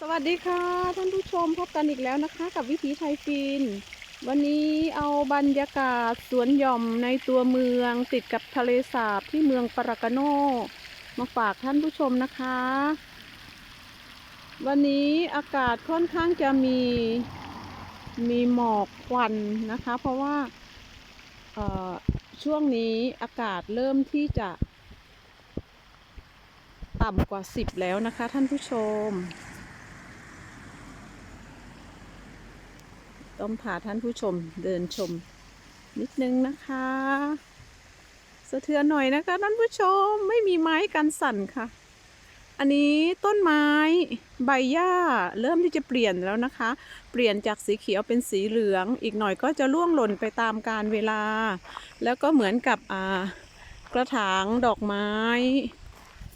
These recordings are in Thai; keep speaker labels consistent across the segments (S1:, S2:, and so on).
S1: สวัสดีค่ะ ท่านผู้ชมพบกันอีกแล้วนะคะ กับวิถีไทยฟิน วันนี้เอาบรรยากาศสวนหย่อมในตัวเมืองติดกับทะเลสาบที่เมืองปารากาโนมาฝากท่านผู้ชมนะคะ วันนี้อากาศค่อนข้างจะมีมีหมอกควันนะคะ เพราะว่าช่วงนี้อากาศเริ่มที่จะ ต่ำกว่า 10 แล้วนะคะท่านผู้ชม ต้องพาท่านผู้ชมเดินชมนิดนึงนะคะ สะเทือนหน่อยนะคะท่านผู้ชมไม่มีไม้กันสั่นค่ะ อันนี้ต้นไม้ใบหญ้าเริ่มที่จะเปลี่ยนแล้วนะคะ เปลี่ยนจากสีเขียวเป็นสีเหลืองอีกหน่อยก็จะร่วงหล่นไปตามกาลเวลา แล้วก็เหมือนกับกระถางดอกไม้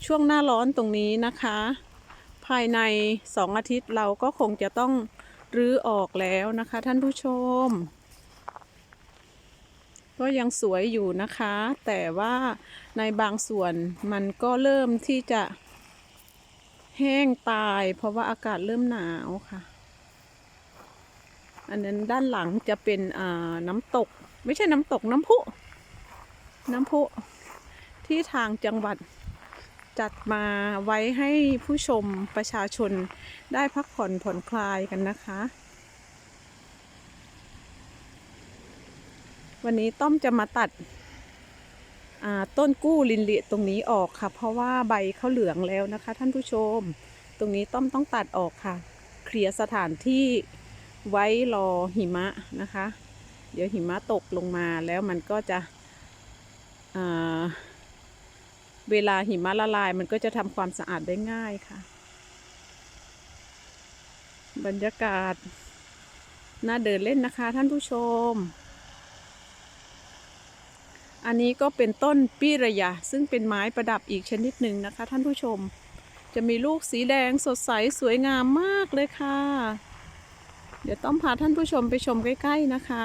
S1: ช่วงหน้าร้อนตรงนี้นะคะ ภายในสองอาทิตย์เราก็คงจะต้อง รื้อออกแล้วนะคะ ท่านผู้ชม ก็ยังสวยอยู่นะคะ แต่ว่าในบางส่วนมันก็เริ่มที่จะแห้งตาย เพราะว่าอากาศเริ่มหนาวค่ะ อันนั้นด้านหลังจะเป็นน้ำตก ไม่ใช่น้ำตกน้ำพุ น้ำพุที่ทางจังหวัด จัดมาไว้ให้ผู้ชมประชาชนได้พักผ่อนผ่อนคลายกันนะคะ วันนี้ต้อมจะมาตัดต้นกู้ลินเลียตรงนี้ออกค่ะ เพราะว่าใบเขาเหลืองแล้วนะคะ ท่านผู้ชม ตรงนี้ต้อมต้องตัดออกค่ะ เคลียร์สถานที่ไว้รอหิมะนะคะ เดี๋ยวหิมะตกลงมาแล้วมันก็จะอ่า เวลาหิมะละลายมันก็จะทำความสะอาดได้ง่ายค่ะ บรรยากาศ น่าเดินเล่นนะคะท่านผู้ชม อันนี้ก็เป็นต้นปีระยะ ซึ่งเป็นไม้ประดับอีกชนิดหนึ่งนะคะ ท่านผู้ชม จะมีลูกสีแดงสดใสสวยงามมากเลยค่ะ เดี๋ยวต้องพาท่านผู้ชมไปชมใกล้ ๆ นะคะ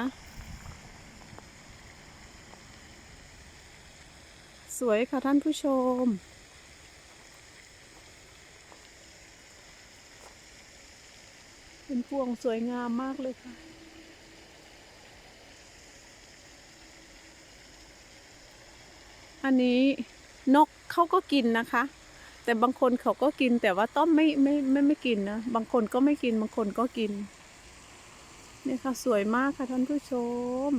S1: สวยค่ะท่านผู้ชม เป็นพวงสวยงามมากเลยค่ะ อันนี้นกเขาก็กินนะคะ แต่บางคนเขาก็กินแต่ว่าต้อมไม่ไม่ไม่ไม่กินนะ บางคนก็ไม่กินบางคนก็กินนี่ค่ะสวยมากค่ะท่านผู้ชม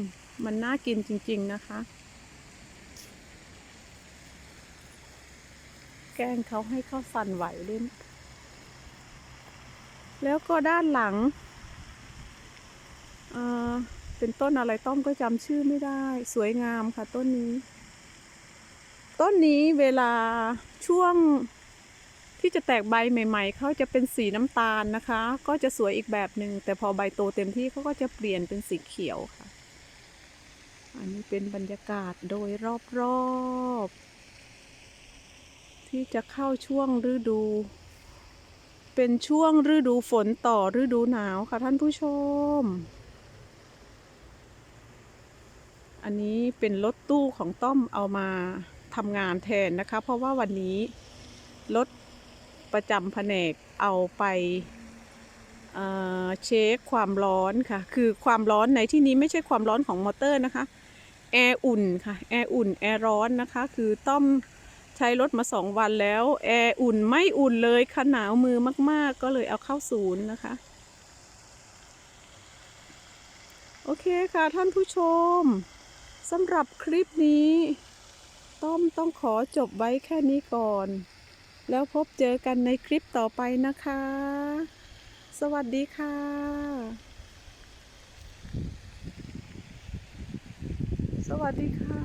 S1: มันน่ากินจริง ๆ นะคะ แกล้งเขาให้เขาสั่นไหวเล่นแล้วก็ด้านหลังเออเป็นต้นอะไรต้อมก็จำชื่อไม่ได้ สวยงามค่ะต้นนี้ ต้นนี้เวลาช่วงที่จะแตกใบใหม่ ๆเขาจะเป็นสีน้ำตาลนะคะ ก็จะสวยอีกแบบหนึ่งแต่พอใบโตเต็มที่เขาก็จะเปลี่ยนเป็นสีเขียวค่ะ อันนี้เป็นบรรยากาศโดยรอบๆ ที่จะเข้าช่วงฤดู เป็นช่วงฤดูฝนต่อฤดูหนาวค่ะท่านผู้ชม อันนี้เป็นรถตู้ของต้อมเอามาทำงานแทนนะคะ เพราะว่าวันนี้รถประจำแผนกเอาไปเเช็คความร้อนค่ะ คือความร้อนในที่นี้ไม่ใช่ความร้อนของมอเตอร์นะคะ แอร์อุ่นค่ะ แอร์อุ่น แอร์ร้อนนะคะ คือต้อม ใช้รถมาสองวันแล้ว แอร์อุ่นไม่อุ่นเลยค่ะหนาวมือมาก ๆ ก็เลยเอาเข้าศูนย์นะคะ โอเคค่ะท่านผู้ชมสำหรับคลิปนี้ ต้อมต้องขอจบไว้แค่นี้ก่อน แล้วพบเจอกันในคลิปต่อไปนะคะ สวัสดีค่ะสวัสดีค่ะ